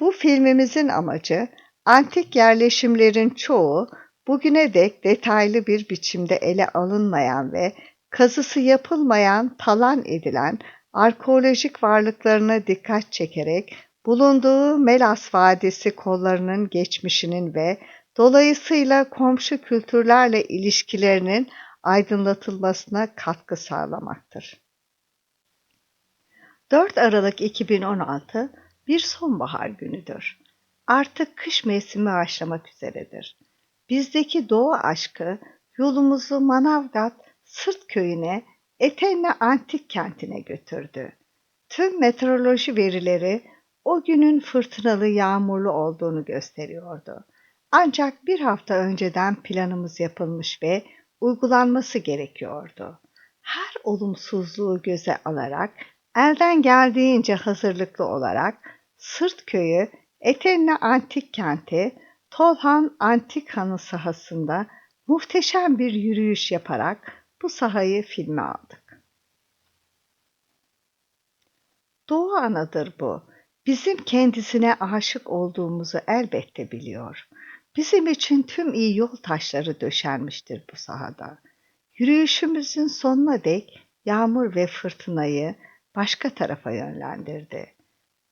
Bu filmimizin amacı antik yerleşimlerin çoğu bugüne dek detaylı bir biçimde ele alınmayan ve kazısı yapılmayan, talan edilen arkeolojik varlıklarına dikkat çekerek bulunduğu Melas Vadisi kollarının geçmişinin ve dolayısıyla komşu kültürlerle ilişkilerinin aydınlatılmasına katkı sağlamaktır. 4 Aralık 2016 bir sonbahar günüdür. Artık kış mevsimi başlamak üzeredir. Bizdeki doğa aşkı yolumuzu Manavgat Sırt köyüne, Etenle antik kentine götürdü. Tüm meteoroloji verileri o günün fırtınalı yağmurlu olduğunu gösteriyordu. Ancak bir hafta önceden planımız yapılmış ve uygulanması gerekiyordu. Her olumsuzluğu göze alarak elden geldiğince hazırlıklı olarak Sırt köyü, Etenle antik kenti, Tolhan Antik Hanı sahasında muhteşem bir yürüyüş yaparak bu sahayı filme aldık. Doğu anadır bu. Bizim kendisine aşık olduğumuzu elbette biliyor. Bizim için tüm iyi yol taşları döşenmiştir bu sahada. Yürüyüşümüzün sonuna dek yağmur ve fırtınayı başka tarafa yönlendirdi.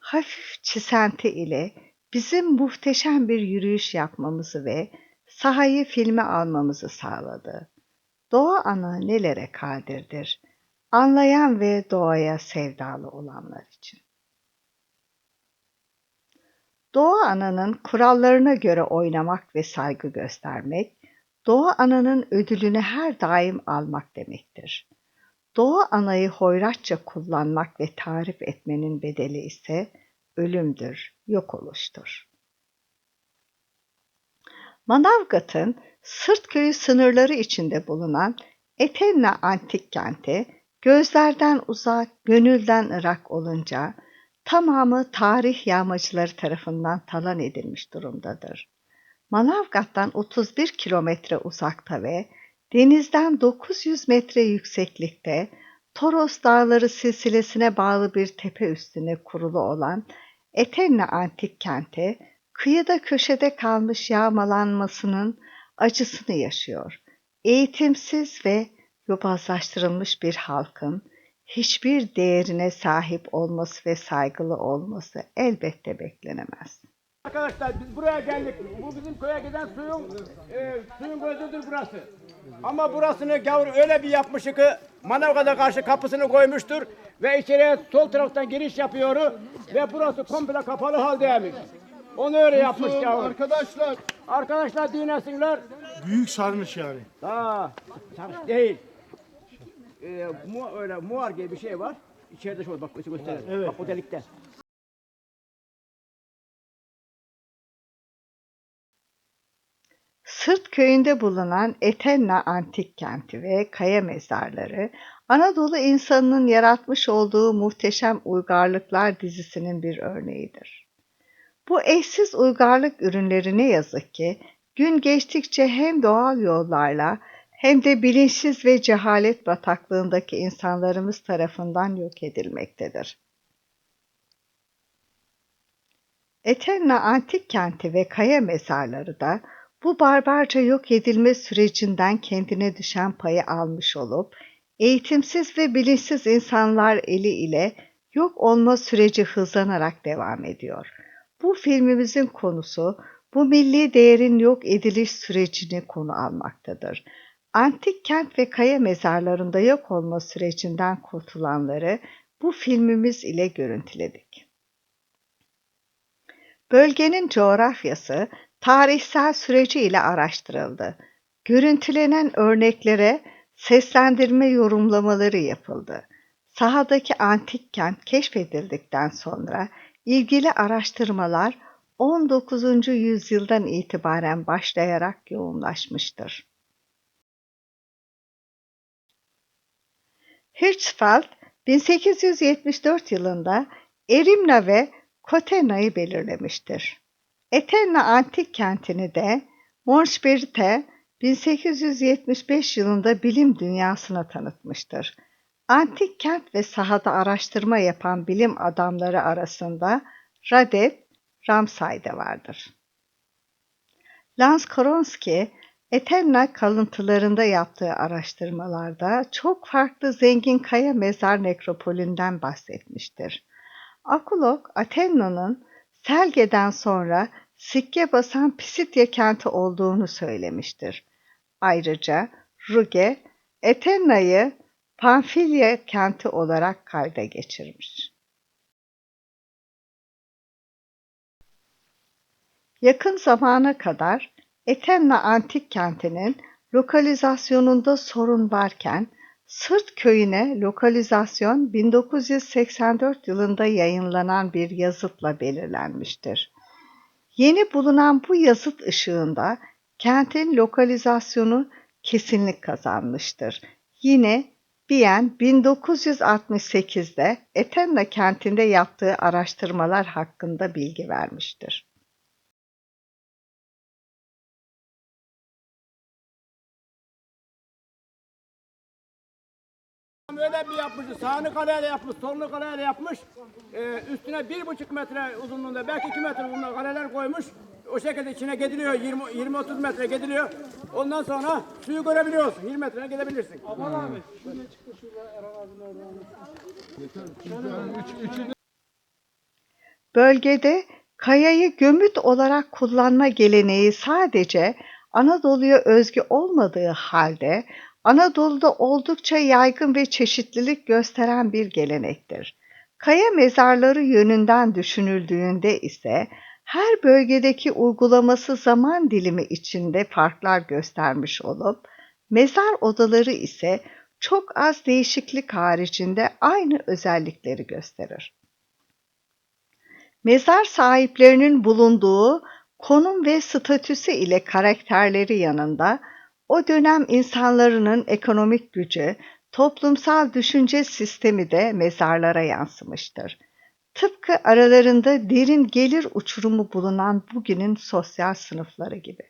Hafif çisenti ile bizim muhteşem bir yürüyüş yapmamızı ve sahayı filme almamızı sağladı. Doğa ana nelere kadirdir? Anlayan ve doğaya sevdalı olanlar için. Doğa ananın kurallarına göre oynamak ve saygı göstermek, doğa ananın ödülünü her daim almak demektir. Doğa anayı hoyratça kullanmak ve tarif etmenin bedeli ise ölümdür, yok oluştur. Manavgat'ın Sırtköyü sınırları içinde bulunan Etenna antik kenti gözlerden uzak, gönülden ırak olunca tamamı tarih yağmacıları tarafından talan edilmiş durumdadır. Manavgat'tan 31 kilometre uzakta ve denizden 900 metre yükseklikte Toros Dağları silsilesine bağlı bir tepe üstüne kurulu olan Etenna antik kenti, kıyıda köşede kalmış yağmalanmasının acısını yaşıyor. Eğitimsiz ve yobazlaştırılmış bir halkın hiçbir değerine sahip olması ve saygılı olması elbette beklenemez. Arkadaşlar biz buraya geldik. Bu bizim köye giden suyun e, suyun gözüdür burası. Ama burasını gavur öyle bir yapmış ki Manavgat'a karşı kapısını koymuştur ve içeriye sol taraftan giriş yapıyor ve burası komple kapalı haldeymiş. Onu öyle yapmış gavur. Arkadaşlar Arkadaşlar dinlesinler. büyük sarmış yani. Aa, sarış değil. Ee, mu, öyle muar gibi bir şey var. İçeride şu bak gösterelim. Evet. Bak o delikte. Sırt köyünde bulunan Etenna antik kenti ve kaya mezarları, Anadolu insanının yaratmış olduğu muhteşem uygarlıklar dizisinin bir örneğidir. Bu eşsiz uygarlık ürünleri ne yazık ki gün geçtikçe hem doğal yollarla hem de bilinçsiz ve cehalet bataklığındaki insanlarımız tarafından yok edilmektedir. Etenna antik kenti ve kaya mezarları da bu barbarca yok edilme sürecinden kendine düşen payı almış olup, eğitimsiz ve bilinçsiz insanlar eli ile yok olma süreci hızlanarak devam ediyor. Bu filmimizin konusu bu milli değerin yok ediliş sürecini konu almaktadır. Antik kent ve kaya mezarlarında yok olma sürecinden kurtulanları bu filmimiz ile görüntüledik. Bölgenin coğrafyası tarihsel süreci ile araştırıldı. Görüntülenen örneklere seslendirme yorumlamaları yapıldı. Sahadaki antik kent keşfedildikten sonra ilgili araştırmalar 19. yüzyıldan itibaren başlayarak yoğunlaşmıştır. Hirschfeld 1874 yılında Erimna ve Kotena'yı belirlemiştir. Etenna antik kentini de Monşberite 1875 yılında bilim dünyasına tanıtmıştır. Antik kent ve sahada araştırma yapan bilim adamları arasında Radet, Ramsay'da vardır. Lans Koronsky, Eterna kalıntılarında yaptığı araştırmalarda çok farklı zengin kaya mezar nekropolinden bahsetmiştir. Akulok, Athenna'nın Selge'den sonra sikke basan Pisitya kenti olduğunu söylemiştir. Ayrıca Ruge, Eterna'yı Pamfilya kenti olarak kayda geçirmiş. Yakın zamana kadar Etenna antik kentinin lokalizasyonunda sorun varken Sırt köyüne lokalizasyon 1984 yılında yayınlanan bir yazıtla belirlenmiştir. Yeni bulunan bu yazıt ışığında kentin lokalizasyonu kesinlik kazanmıştır. Yine Bien 1968'de Etenna kentinde yaptığı araştırmalar hakkında bilgi vermiştir. Öyle bir yapmış, sağını kaleyle yapmış, solunu kaleyle yapmış. Ee, üstüne bir buçuk metre uzunluğunda, belki iki metre uzunluğunda kaleler koymuş. O şekilde içine gidiliyor, 20-30 metre gidiliyor. Ondan sonra suyu görebiliyorsun, 20 metreye gidebilirsin. Bölgede kayayı gömüt olarak kullanma geleneği sadece Anadolu'ya özgü olmadığı halde Anadolu'da oldukça yaygın ve çeşitlilik gösteren bir gelenektir. Kaya mezarları yönünden düşünüldüğünde ise her bölgedeki uygulaması zaman dilimi içinde farklar göstermiş olup, mezar odaları ise çok az değişiklik haricinde aynı özellikleri gösterir. Mezar sahiplerinin bulunduğu konum ve statüsü ile karakterleri yanında o dönem insanların ekonomik gücü, toplumsal düşünce sistemi de mezarlara yansımıştır. Tıpkı aralarında derin gelir uçurumu bulunan bugünün sosyal sınıfları gibi.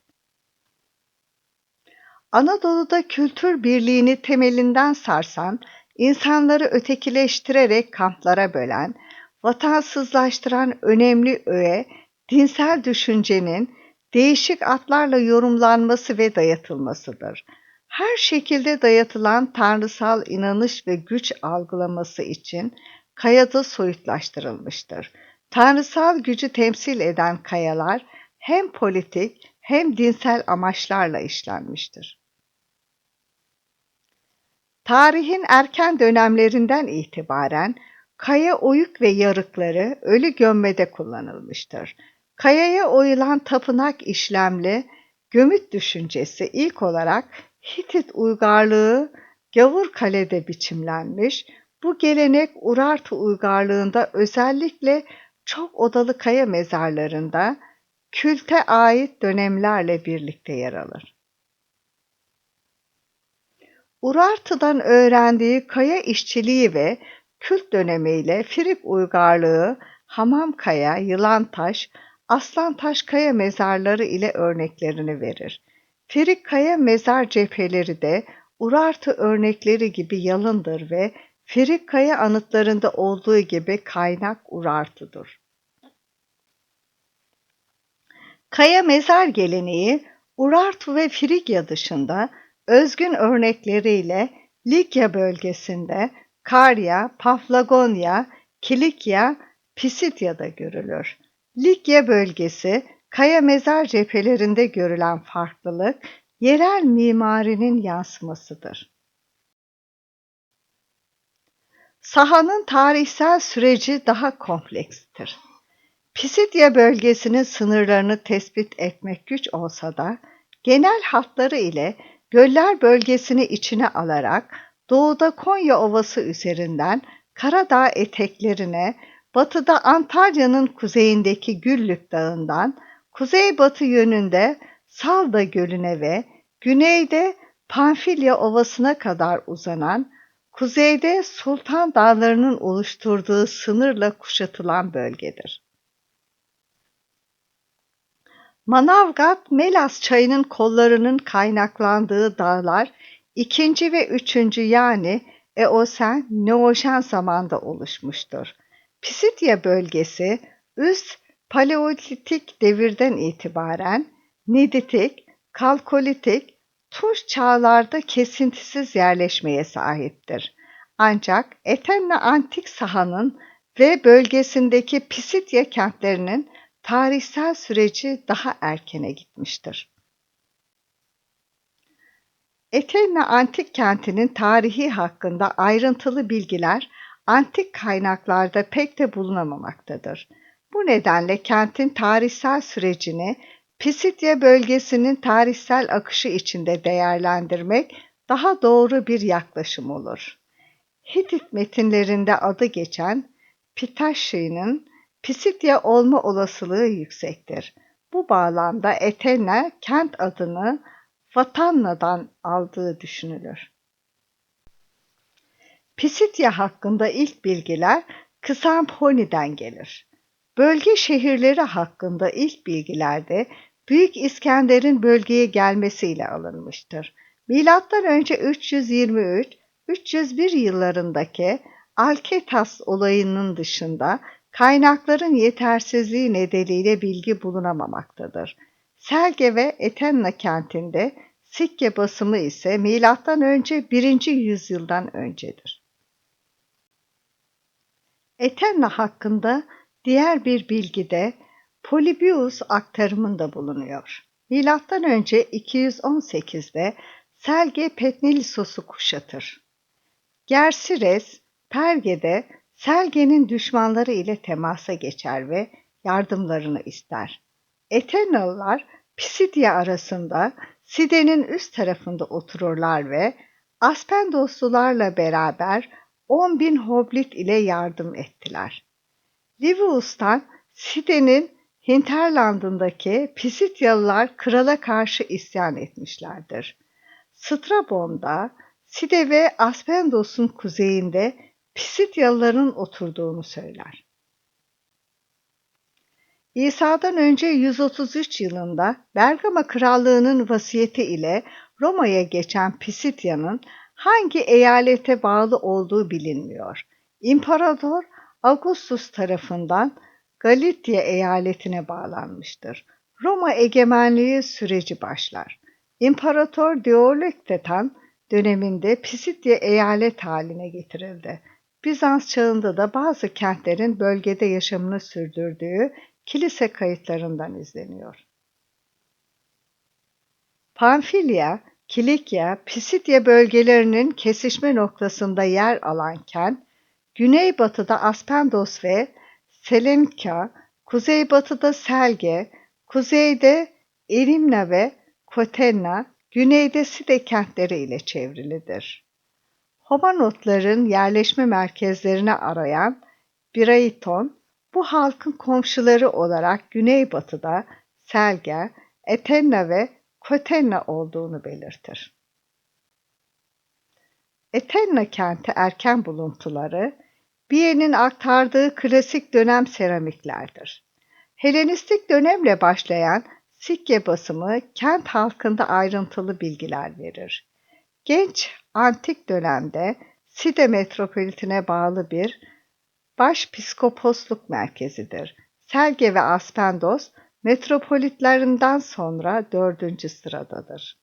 Anadolu'da kültür birliğini temelinden sarsan, insanları ötekileştirerek kamplara bölen, vatansızlaştıran önemli öğe, dinsel düşüncenin değişik atlarla yorumlanması ve dayatılmasıdır. Her şekilde dayatılan tanrısal inanış ve güç algılaması için kayada soyutlaştırılmıştır. Tanrısal gücü temsil eden kayalar hem politik hem dinsel amaçlarla işlenmiştir. Tarihin erken dönemlerinden itibaren kaya oyuk ve yarıkları ölü gömmede kullanılmıştır. Kayaya oyulan tapınak işlemli gömüt düşüncesi ilk olarak Hitit uygarlığı Gavur Kale'de biçimlenmiş, bu gelenek Urartu uygarlığında özellikle çok odalı kaya mezarlarında külte ait dönemlerle birlikte yer alır. Urartu'dan öğrendiği kaya işçiliği ve kült dönemiyle Frip uygarlığı Hamamkaya, Yılantaş, Aslantaş kaya mezarları ile örneklerini verir. Ferik kaya mezar cepheleri de Urartu örnekleri gibi yalındır ve Ferik kaya anıtlarında olduğu gibi kaynak Urartu'dur. Kaya mezar geleneği Urartu ve Frigya dışında özgün örnekleriyle Likya bölgesinde Karya, Paflagonya, Kilikya, Pisidya'da görülür. Likya bölgesi, kaya mezar cephelerinde görülen farklılık, yerel mimarinin yansımasıdır. Sahanın tarihsel süreci daha komplekstir. Pisidya bölgesinin sınırlarını tespit etmek güç olsa da, genel hatları ile göller bölgesini içine alarak doğuda Konya Ovası üzerinden Karadağ eteklerine batıda Antalya'nın kuzeyindeki Güllük Dağı'ndan, kuzeybatı yönünde Salda Gölü'ne ve güneyde Pamfilya Ovası'na kadar uzanan, kuzeyde Sultan Dağları'nın oluşturduğu sınırla kuşatılan bölgedir. Manavgat, Melas çayının kollarının kaynaklandığı dağlar, ikinci ve üçüncü yani Eosen, Neojen zamanda oluşmuştur. Pisidya bölgesi üst Paleolitik devirden itibaren Neditik, Kalkolitik, Tunç çağlarda kesintisiz yerleşmeye sahiptir. Ancak Etenna antik sahanın ve bölgesindeki Pisidya kentlerinin tarihsel süreci daha erkene gitmiştir. Etenna antik kentinin tarihi hakkında ayrıntılı bilgiler antik kaynaklarda pek de bulunamamaktadır. Bu nedenle kentin tarihsel sürecini Pisidya bölgesinin tarihsel akışı içinde değerlendirmek daha doğru bir yaklaşım olur. Hitit metinlerinde adı geçen Pitaşi'nin Pisidya olma olasılığı yüksektir. Bu bağlamda Etenna kent adını Vatanna'dan aldığı düşünülür. Pisidya hakkında ilk bilgiler Kısamponi'den gelir. Bölge şehirleri hakkında ilk bilgilerde Büyük İskender'in bölgeye gelmesiyle alınmıştır. Milattan önce 323-301 yıllarındaki Alketas olayının dışında kaynakların yetersizliği nedeniyle bilgi bulunamamaktadır. Selge ve Etenna kentinde sikke basımı ise milattan önce 1. yüzyıldan öncedir. Etenna hakkında diğer bir bilgi de Polybius aktarımında bulunuyor. Milattan önce 218'de Selge Petnelisos'u kuşatır. Gersires, Perge'de Selge'nin düşmanları ile temasa geçer ve yardımlarını ister. Etenalılar Pisidya arasında Side'nin üst tarafında otururlar ve Aspendoslularla beraber 10 bin hoblit ile yardım ettiler. Livius'tan Side'nin hinterlandındaki Pisidyalılar krala karşı isyan etmişlerdir. Strabon'da Side ve Aspendos'un kuzeyinde Pisidyalıların oturduğunu söyler. İsa'dan önce 133 yılında Bergama Krallığı'nın vasiyeti ile Roma'ya geçen Pisidya'nın hangi eyalete bağlı olduğu bilinmiyor. İmparator Augustus tarafından Galitia eyaletine bağlanmıştır. Roma egemenliği süreci başlar. İmparator Diolektetan döneminde Pisidya eyalet haline getirildi. Bizans çağında da bazı kentlerin bölgede yaşamını sürdürdüğü kilise kayıtlarından izleniyor. Pamfilya, Kilikya, Pisidya bölgelerinin kesişme noktasında yer alan kent, güneybatıda Aspendos ve Selenka, kuzeybatıda Selge, kuzeyde Erimna ve Kotenna, güneyde Side kentleri ile çevrilidir. Homanotların yerleşme merkezlerini arayan Biraiton, bu halkın komşuları olarak güneybatıda Selge, Etenna ve Kotenna olduğunu belirtir. Etenna kenti erken buluntuları, Biye'nin aktardığı klasik dönem seramiklerdir. Helenistik dönemle başlayan sikke basımı kent halkında ayrıntılı bilgiler verir. Genç antik dönemde Side metropolitine bağlı bir başpiskoposluk merkezidir. Selge ve Aspendos metropolitlerinden sonra dördüncü sıradadır.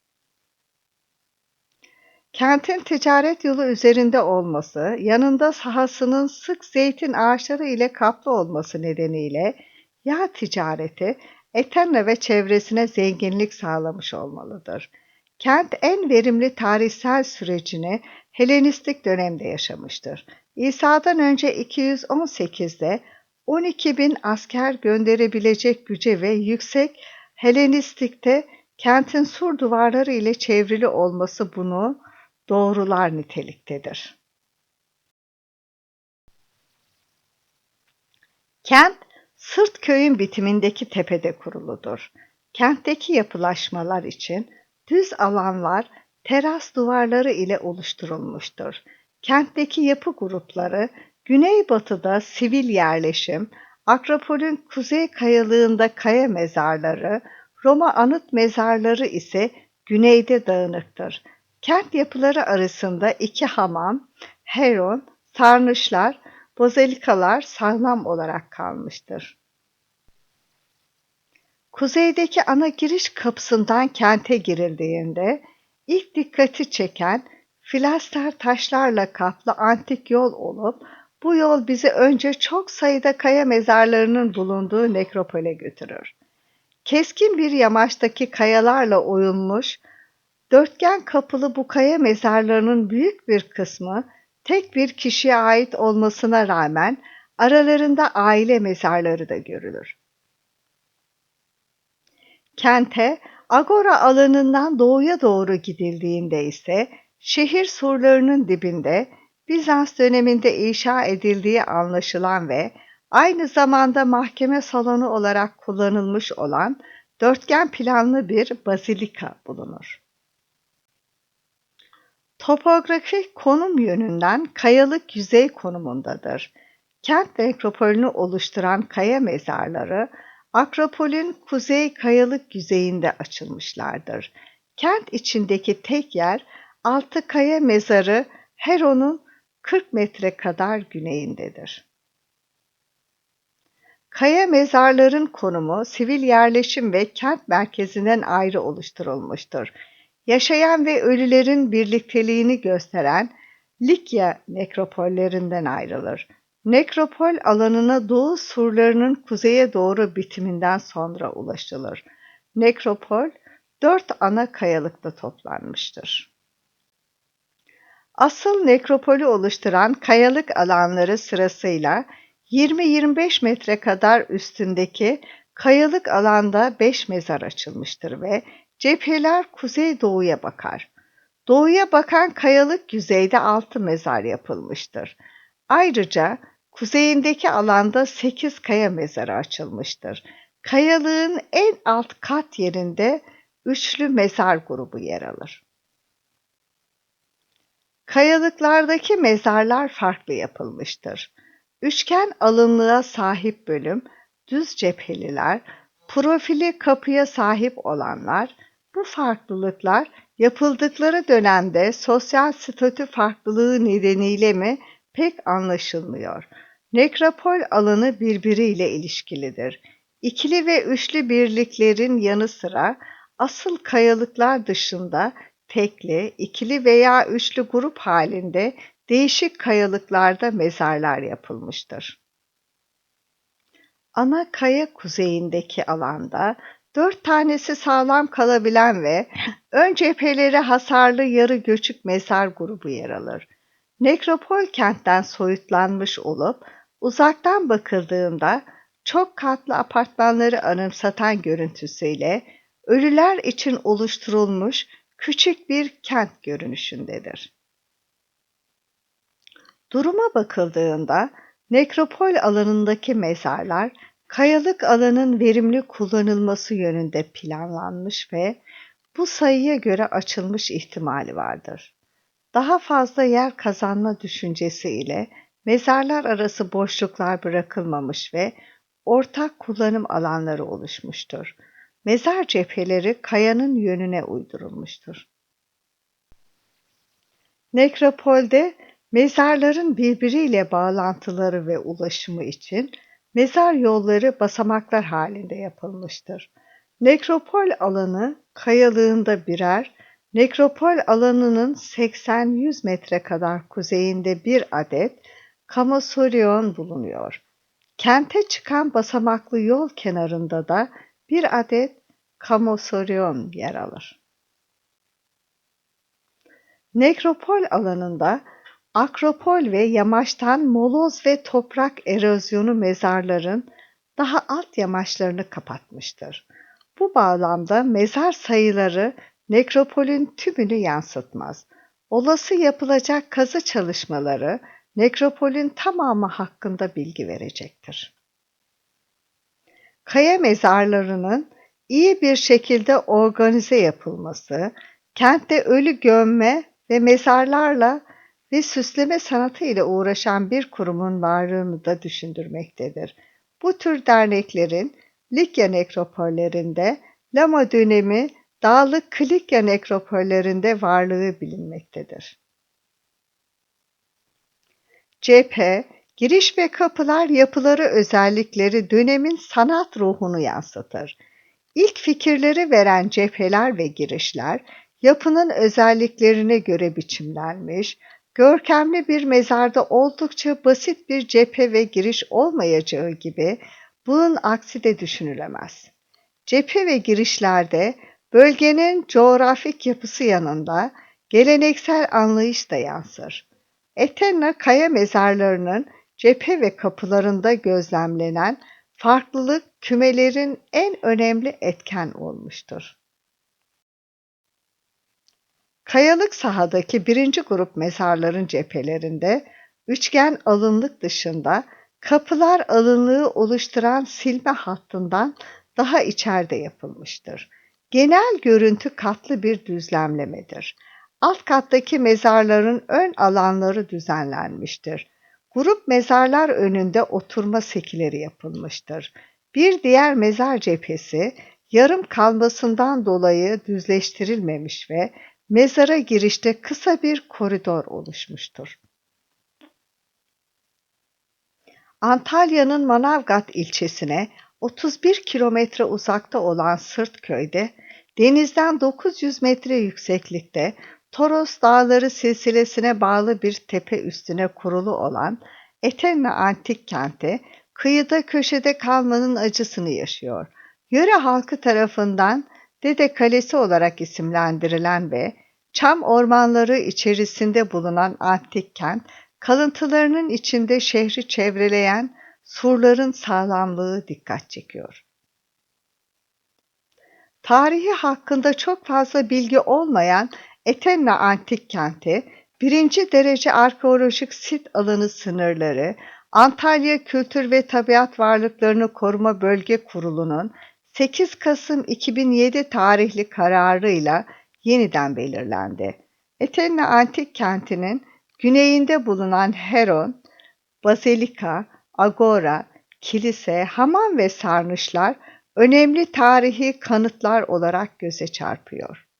Kentin ticaret yolu üzerinde olması, yanında sahasının sık zeytin ağaçları ile kaplı olması nedeniyle yağ ticareti Eterna ve çevresine zenginlik sağlamış olmalıdır. Kent en verimli tarihsel sürecini Helenistik dönemde yaşamıştır. İsa'dan önce 218'de 12 bin asker gönderebilecek güce ve yüksek Helenistik'te kentin sur duvarları ile çevrili olması bunu doğrular niteliktedir. Kent, Sırt köyün bitimindeki tepede kuruludur. Kentteki yapılaşmalar için düz alanlar teras duvarları ile oluşturulmuştur. Kentteki yapı grupları güneybatıda sivil yerleşim, Akropol'ün kuzey kayalığında kaya mezarları, Roma anıt mezarları ise güneyde dağınıktır. Kent yapıları arasında iki hamam, heron, sarnıçlar, bozalikalar sağlam olarak kalmıştır. Kuzeydeki ana giriş kapısından kente girildiğinde ilk dikkati çeken filaster taşlarla kaplı antik yol olup bu yol bizi önce çok sayıda kaya mezarlarının bulunduğu nekropole götürür. Keskin bir yamaçtaki kayalarla oyulmuş, dörtgen kapılı bu kaya mezarlarının büyük bir kısmı tek bir kişiye ait olmasına rağmen aralarında aile mezarları da görülür. Kente Agora alanından doğuya doğru gidildiğinde ise şehir surlarının dibinde Bizans döneminde inşa edildiği anlaşılan ve aynı zamanda mahkeme salonu olarak kullanılmış olan dörtgen planlı bir bazilika bulunur. Topografik konum yönünden kayalık yüzey konumundadır. Kent nekropolünü oluşturan kaya mezarları Akropol'ün kuzey kayalık yüzeyinde açılmışlardır. Kent içindeki tek yer altı kaya mezarı Heron'un 40 metre kadar güneyindedir. Kaya mezarların konumu sivil yerleşim ve kent merkezinden ayrı oluşturulmuştur. Yaşayan ve ölülerin birlikteliğini gösteren Likya nekropollerinden ayrılır. Nekropol alanına doğu surlarının kuzeye doğru bitiminden sonra ulaşılır. Nekropol dört ana kayalıkta toplanmıştır. Asıl nekropolü oluşturan kayalık alanları sırasıyla 20-25 metre kadar üstündeki kayalık alanda 5 mezar açılmıştır ve cepheler kuzey doğuya bakar. Doğuya bakan kayalık yüzeyde 6 mezar yapılmıştır. Ayrıca kuzeyindeki alanda 8 kaya mezarı açılmıştır. Kayalığın en alt kat yerinde üçlü mezar grubu yer alır. Kayalıklardaki mezarlar farklı yapılmıştır. Üçgen alınlığa sahip bölüm, düz cepheliler, profili kapıya sahip olanlar, bu farklılıklar yapıldıkları dönemde sosyal statü farklılığı nedeniyle mi pek anlaşılmıyor. Nekropol alanı birbiriyle ilişkilidir. İkili ve üçlü birliklerin yanı sıra asıl kayalıklar dışında tekli, ikili veya üçlü grup halinde değişik kayalıklarda mezarlar yapılmıştır. Ana kaya kuzeyindeki alanda dört tanesi sağlam kalabilen ve ön cepheleri hasarlı yarı göçük mezar grubu yer alır. Nekropol kentten soyutlanmış olup uzaktan bakıldığında çok katlı apartmanları anımsatan görüntüsüyle ölüler için oluşturulmuş küçük bir kent görünüşündedir. Duruma bakıldığında nekropol alanındaki mezarlar kayalık alanın verimli kullanılması yönünde planlanmış ve bu sayıya göre açılmış ihtimali vardır. Daha fazla yer kazanma düşüncesi ile mezarlar arası boşluklar bırakılmamış ve ortak kullanım alanları oluşmuştur. Mezar cepheleri kayanın yönüne uydurulmuştur. Nekropolde mezarların birbiriyle bağlantıları ve ulaşımı için mezar yolları basamaklar halinde yapılmıştır. Nekropol alanı kayalığında birer, nekropol alanının 80-100 metre kadar kuzeyinde bir adet Kamosoryon bulunuyor. Kente çıkan basamaklı yol kenarında da bir adet Kamosoryon yer alır. Nekropol alanında akropol ve yamaçtan moloz ve toprak erozyonu mezarların daha alt yamaçlarını kapatmıştır. Bu bağlamda mezar sayıları nekropolün tümünü yansıtmaz. Olası yapılacak kazı çalışmaları nekropolün tamamı hakkında bilgi verecektir. Kaya mezarlarının iyi bir şekilde organize yapılması, kentte ölü gömme ve mezarlarla ve süsleme sanatı ile uğraşan bir kurumun varlığını da düşündürmektedir. Bu tür derneklerin Likya nekropollerinde Lama dönemi dağlık Klikya nekropollerinde varlığı bilinmektedir. Cephe, giriş ve kapılar yapıları özellikleri dönemin sanat ruhunu yansıtır. İlk fikirleri veren cepheler ve girişler, yapının özelliklerine göre biçimlenmiş, görkemli bir mezarda oldukça basit bir cephe ve giriş olmayacağı gibi bunun aksi de düşünülemez. Cephe ve girişlerde bölgenin coğrafik yapısı yanında geleneksel anlayış da yansır. Etenna kaya mezarlarının cephe ve kapılarında gözlemlenen farklılık kümelerin en önemli etken olmuştur. Kayalık sahadaki birinci grup mezarların cephelerinde üçgen alınlık dışında kapılar alınlığı oluşturan silme hattından daha içeride yapılmıştır. Genel görüntü katlı bir düzlemlemedir. Alt kattaki mezarların ön alanları düzenlenmiştir. Grup mezarlar önünde oturma sekileri yapılmıştır. Bir diğer mezar cephesi yarım kalmasından dolayı düzleştirilmemiş ve mezara girişte kısa bir koridor oluşmuştur. Antalya'nın Manavgat ilçesine 31 kilometre uzakta olan Sırtköy'de denizden 900 metre yükseklikte Toros Dağları silsilesine bağlı bir tepe üstüne kurulu olan Etenna Antik Kenti, kıyıda köşede kalmanın acısını yaşıyor. Yöre halkı tarafından Dede Kalesi olarak isimlendirilen ve çam ormanları içerisinde bulunan antik kent, kalıntılarının içinde şehri çevreleyen surların sağlamlığı dikkat çekiyor. Tarihi hakkında çok fazla bilgi olmayan Etenna antik kenti, birinci derece arkeolojik sit alanı sınırları, Antalya Kültür ve Tabiat Varlıklarını Koruma Bölge Kurulu'nun 8 Kasım 2007 tarihli kararıyla yeniden belirlendi. Etenna antik kentinin güneyinde bulunan Heron, Bazilika, Agora, kilise, hamam ve sarnıçlar önemli tarihi kanıtlar olarak göze çarpıyor.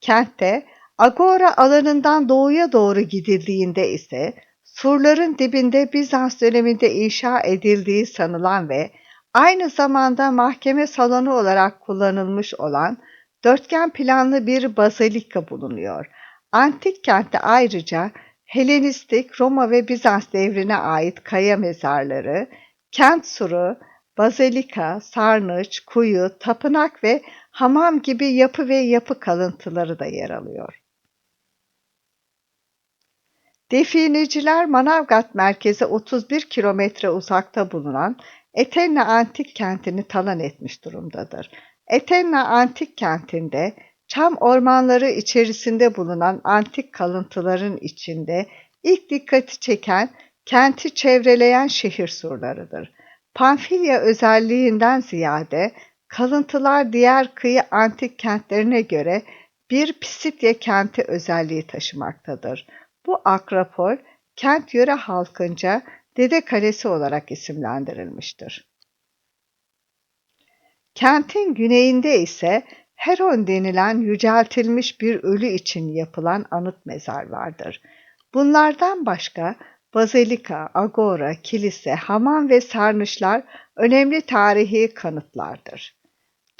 Kentte Agora alanından doğuya doğru gidildiğinde ise surların dibinde Bizans döneminde inşa edildiği sanılan ve aynı zamanda mahkeme salonu olarak kullanılmış olan dörtgen planlı bir bazilika bulunuyor. Antik kentte ayrıca Helenistik, Roma ve Bizans devrine ait kaya mezarları, kent suru, bazilika, sarnıç, kuyu, tapınak ve hamam gibi yapı ve yapı kalıntıları da yer alıyor. Defineciler Manavgat merkeze 31 kilometre uzakta bulunan Etenna antik kentini talan etmiş durumdadır. Etenna antik kentinde çam ormanları içerisinde bulunan antik kalıntıların içinde ilk dikkati çeken kenti çevreleyen şehir surlarıdır. Pamfilya özelliğinden ziyade kalıntılar diğer kıyı antik kentlerine göre bir Pisidya kenti özelliği taşımaktadır. Bu akropol kent yöre halkınca Dede Kalesi olarak isimlendirilmiştir. Kentin güneyinde ise Heron denilen yüceltilmiş bir ölü için yapılan anıt mezar vardır. Bunlardan başka bazilika, agora, kilise, hamam ve sarnıçlar önemli tarihi kanıtlardır.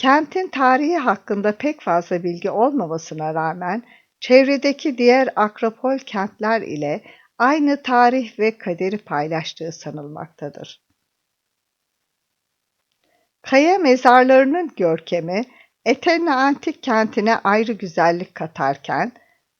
Kentin tarihi hakkında pek fazla bilgi olmamasına rağmen çevredeki diğer akropol kentler ile aynı tarih ve kaderi paylaştığı sanılmaktadır. Kaya mezarlarının görkemi Etenna antik kentine ayrı güzellik katarken,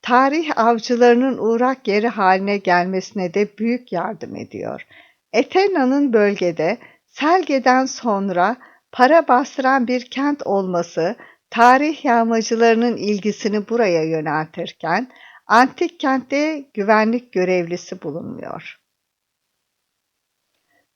tarih avcılarının uğrak yeri haline gelmesine de büyük yardım ediyor. Etenna'nın bölgede Selge'den sonra para bastıran bir kent olması, tarih yağmacılarının ilgisini buraya yöneltirken, antik kentte güvenlik görevlisi bulunmuyor.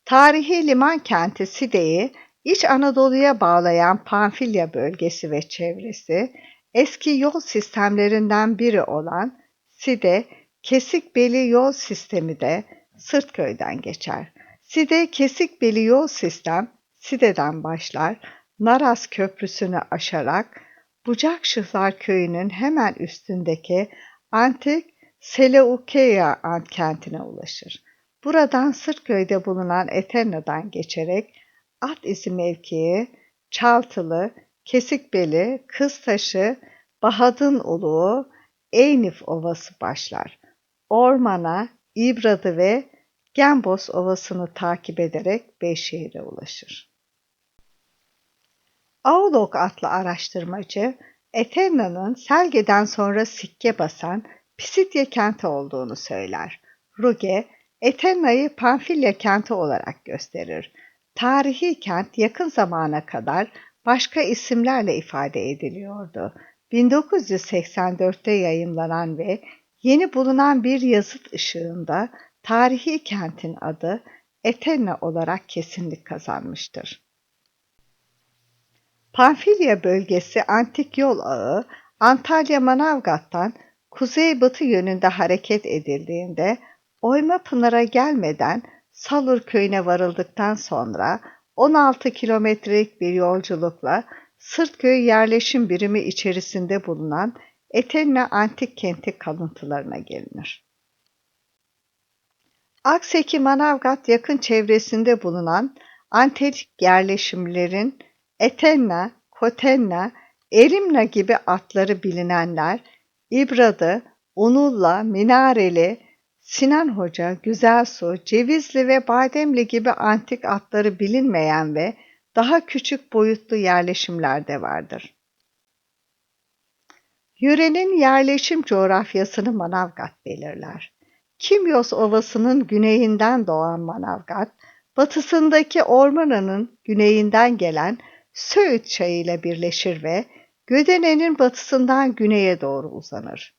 Tarihi liman kenti Side'yi İç Anadolu'ya bağlayan Pamfilya bölgesi ve çevresi, eski yol sistemlerinden biri olan Side, Kesikbeli yol sistemi de Sırtköy'den geçer. Side Kesikbeli yol sistem Side'den başlar, Naras Köprüsü'nü aşarak Bucakşıhlar Köyü'nün hemen üstündeki antik Seleukeya kentine ulaşır. Buradan Sırtköy'de bulunan Eterna'dan geçerek At izi mevkii, Çaltılı, Kesikbeli, Kıztaşı, Bahadın Uluğu, Eynif Ovası başlar. Ormana, İbradı ve Gembos Ovası'nı takip ederek Beyşehir'e ulaşır. Aulok adlı araştırmacı, Eterna'nın Selge'den sonra sikke basan Pisidye kenti olduğunu söyler. Ruge, Eterna'yı Pamfilya kenti olarak gösterir. Tarihi kent yakın zamana kadar başka isimlerle ifade ediliyordu. 1984'te yayımlanan ve yeni bulunan bir yazıt ışığında tarihi kentin adı Eterna olarak kesinlik kazanmıştır. Pamfilya bölgesi antik yol ağı Antalya Manavgat'tan kuzeybatı yönünde hareket edildiğinde Oyma Pınar'a gelmeden Salur köyüne varıldıktan sonra 16 kilometrelik bir yolculukla Sırtköy yerleşim birimi içerisinde bulunan Etenna antik kenti kalıntılarına gelinir. Akseki Manavgat yakın çevresinde bulunan antik yerleşimlerin Etenna, Kotenna, Erimna gibi adları bilinenler İbradı, Unulla, Minareli, Sinan Hoca, Güzelsu, Cevizli ve Bademli gibi antik adları bilinmeyen ve daha küçük boyutlu yerleşimler de vardır. Yörenin yerleşim coğrafyasını Manavgat belirler. Kimyos Ovası'nın güneyinden doğan Manavgat, batısındaki Ormana'nın güneyinden gelen Söğüt Çayı ile birleşir ve Gödene'nin batısından güneye doğru uzanır.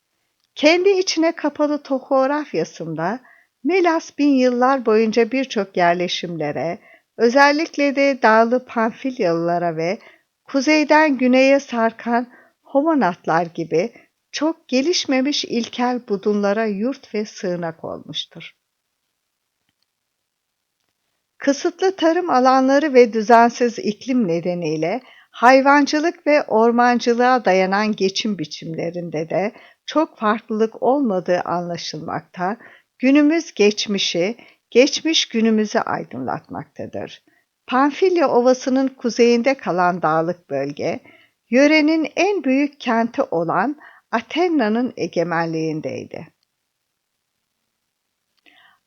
Kendi içine kapalı topografyasında Melas bin yıllar boyunca birçok yerleşimlere, özellikle de dağlı Pamfilyalılara ve kuzeyden güneye sarkan homonatlar gibi çok gelişmemiş ilkel budunlara yurt ve sığınak olmuştur. Kısıtlı tarım alanları ve düzensiz iklim nedeniyle hayvancılık ve ormancılığa dayanan geçim biçimlerinde de çok farklılık olmadığı anlaşılmakta, günümüz geçmişi, geçmiş günümüzü aydınlatmaktadır. Pamfilya Ovası'nın kuzeyinde kalan dağlık bölge, yörenin en büyük kenti olan Athena'nın egemenliğindeydi.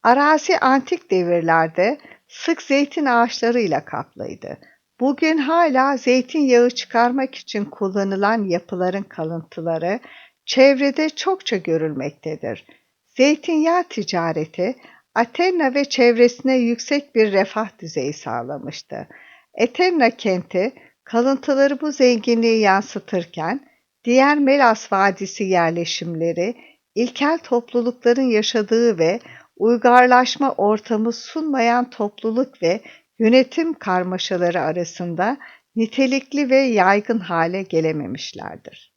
Arazi antik devirlerde sık zeytin ağaçlarıyla kaplıydı. Bugün hala zeytinyağı çıkarmak için kullanılan yapıların kalıntıları çevrede çokça görülmektedir. Zeytinyağı ticareti Athena ve çevresine yüksek bir refah düzeyi sağlamıştı. Eterna kenti kalıntıları bu zenginliği yansıtırken diğer Melas Vadisi yerleşimleri ilkel toplulukların yaşadığı ve uygarlaşma ortamı sunmayan topluluk ve yönetim karmaşaları arasında nitelikli ve yaygın hale gelememişlerdir.